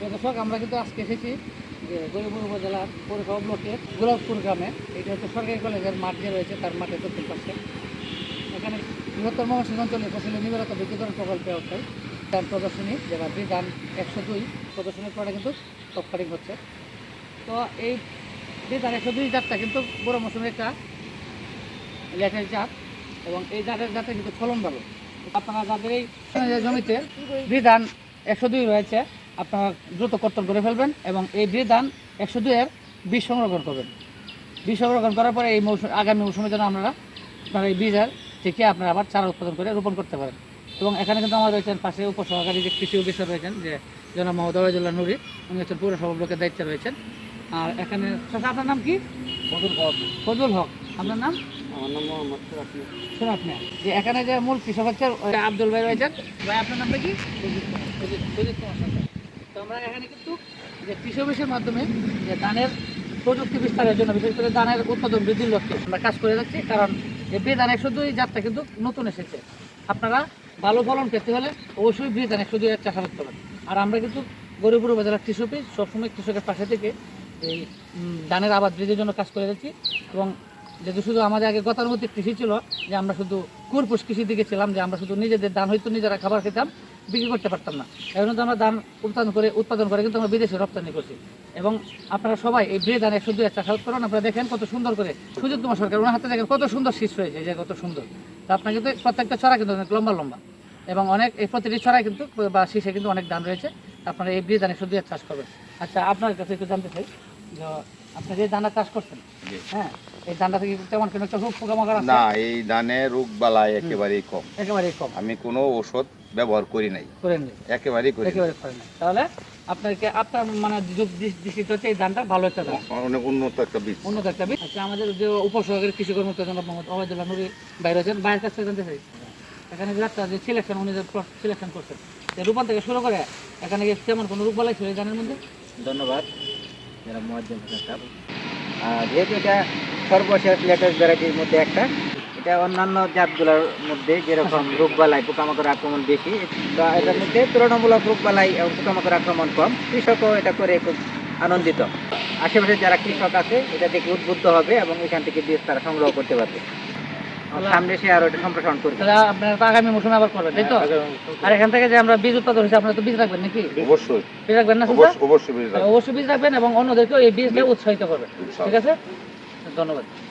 দর্শক, আমরা কিন্তু আজকে এসেছি যে গরিবপুর উপজেলার পৌরসভা ব্লকের গোলাপপুর গ্রামে। এটা হচ্ছে সরকারি কলেজের মাঠ যে রয়েছে, তার মাঠের দক্ষিণ পাশে। এখানে বৃহত্তর মহাসিংহ অঞ্চলে ফসলের নিবেদতা বিদ্যুৎকরণ প্রকল্পে অর্থাৎ তার প্রদর্শনী যেটা বিধান একশো দুই প্রদর্শনীর পরে কিন্তু তৎকালীন হচ্ছে। তো এই বিধান একশো দুই জাতটা কিন্তু বড় মৌসুমের একটা লেটের জাত, এবং এই জাতের জাতে কিন্তু ফলন ভালো। আপনারা যাদের এই জমিতে বিধান একশো দুই রয়েছে আপনারা দ্রুত কর্তন করে ফেলবেন এবং এই বিধান একশো দুইয়ের বীজ সংরক্ষণ করবেন। বীজ সংরক্ষণ করার পরে এই মৌসুম আগামী মৌসুমের জন্য আপনারা আপনারা এই বীজের থেকে আপনারা আবার চারা উৎপাদন করে রোপণ করতে পারেন। এবং এখানে কিন্তু আমার রয়েছেন পাশে উপসহকারী যে কৃষি অফিসার রয়েছেন যে জনাব মোহাম্মদ ওয়াজুল্লাহ নুরি উনি হচ্ছেন পৌরসভা ব্লকের দায়িত্বে রয়েছেন। আর এখানে আপনার নাম কি? ফজল হক। ফজল হক। আপনার নাম? আমার নাম মোহাম্মদ যে এখানে যে মূল কৃষক হচ্ছে আব্দুল ভাই রয়েছেন। ভাই আপনার নামটা কি? সুজিত সুজিত কুমার। সরকার। তো আমরা এখানে কিন্তু যে কৃষি অফিসের মাধ্যমে যে ধানের প্রযুক্তি বিস্তারের জন্য, বিশেষ করে ধানের উৎপাদন বৃদ্ধির লক্ষ্যে আমরা কাজ করে যাচ্ছি। কারণ এই বেদান একশো দুই জাতটা কিন্তু নতুন এসেছে। আপনারা ভালো ফলন পেতে হলে অবশ্যই বেদান একশো দুই চাষাবাদ করবেন। আর আমরা কিন্তু গরিবপুর উপজেলার কৃষি অফিস সবসময় কৃষকের পাশে থেকে এই ধানের আবাদ বৃদ্ধির জন্য কাজ করে যাচ্ছি এবং যেহেতু শুধু আমাদের আগে গতানুগতিক কৃষি ছিল যে আমরা শুধু কুরপুষ কৃষির দিকে ছিলাম যে আমরা শুধু নিজেদের ধান হয়তো নিজেরা খাবার খেতাম বিক্রি করতে পারতাম না। এখন কিন্তু আমরা ধান উৎপাদন করে উৎপাদন করে কিন্তু আমরা বিদেশে রপ্তানি করছি। এবং আপনারা সবাই এই ব্রে ধান একশো দুই একটা চাষাবাদ করুন আপনারা দেখেন কত সুন্দর করে সুযোগ তোমার সরকার ওনার হাতে দেখেন কত সুন্দর শীষ রয়েছে এই যে কত সুন্দর। তা আপনার কিন্তু প্রত্যেকটা ছড়া কিন্তু অনেক লম্বা লম্বা। এবং অনেক এই প্রতিটি ছড়ায় কিন্তু বা শীষে কিন্তু অনেক ধান রয়েছে। আপনারা এই ব্রে ধান একশো দুই চাষ করবেন। আচ্ছা আপনার কাছে একটু জানতে চাই যে আপনি যে ধানটা চাষ করছেন হ্যাঁ এই ধানটা থেকে তেমন কোনো রোগ পোকামাকড় আছে? না এই ধানে রোগ বালাই একেবারেই কম। একেবারেই কম। আমি কোনো ওষুধ ব্যবহার করি নাই। করেন নি একেবারেই করি একেবারে করেন নাই। তাহলে আপনাকে আপনার মানে যুগ দৃষ্টিতে হচ্ছে এই ধানটা ভালো একটা ধান অনেক উন্নত একটা বীজ। উন্নত একটা বীজ। আচ্ছা আমাদের যে উপসহকারী কৃষি কর্মকর্তা জনাব মোহাম্মদ ওবায়দুল্লাহ নুরি বাইরে আছেন বাইরের কাছ থেকে জানতে চাই। এখানে যে একটা যে সিলেকশন উনি যে সিলেকশন করছেন যে রূপন থেকে শুরু করে এখানে গিয়ে তেমন কোনো রূপ বলাই ছিল এই ধানের মধ্যে? ধন্যবাদ। যারা মোয়াজ্জেম হোসেন সাহেব আর যেহেতু এটা সর্বশেষ লেটেস্ট ভ্যারাইটির মধ্যে একটা, এটা অন্যান্য জাতগুলোর মধ্যে যেরকম রোগবালাই পোকামাকড় আক্রমণ বেশি এটার মধ্যে তুলনামূলক রোগবালাই এবং পোকামাকড় আক্রমণ কম। কৃষকও এটা করে খুব আনন্দিত। আশেপাশে যারা কৃষক আছে, এটা দেখে উদ্বুদ্ধ হবে এবং এখান থেকে বীজ তারা সংগ্রহ করতে পারবে। সামনে সে আরও এটা সম্প্রসারণ করবে। তাহলে আপনারা তো আগামী মৌসুমে আবার করবেন তাই তো? আর এখান থেকে যে আমরা বীজ উৎপাদন হয়েছে আপনারা তো বীজ রাখবেন নাকি? অবশ্যই। বীজ রাখবেন না? অবশ্যই বীজ বীজ অবশ্যই বীজ রাখবেন এবং অন্যদেরকেও এই বীজটা উৎসাহিত করবেন। ঠিক আছে? ধন্যবাদ।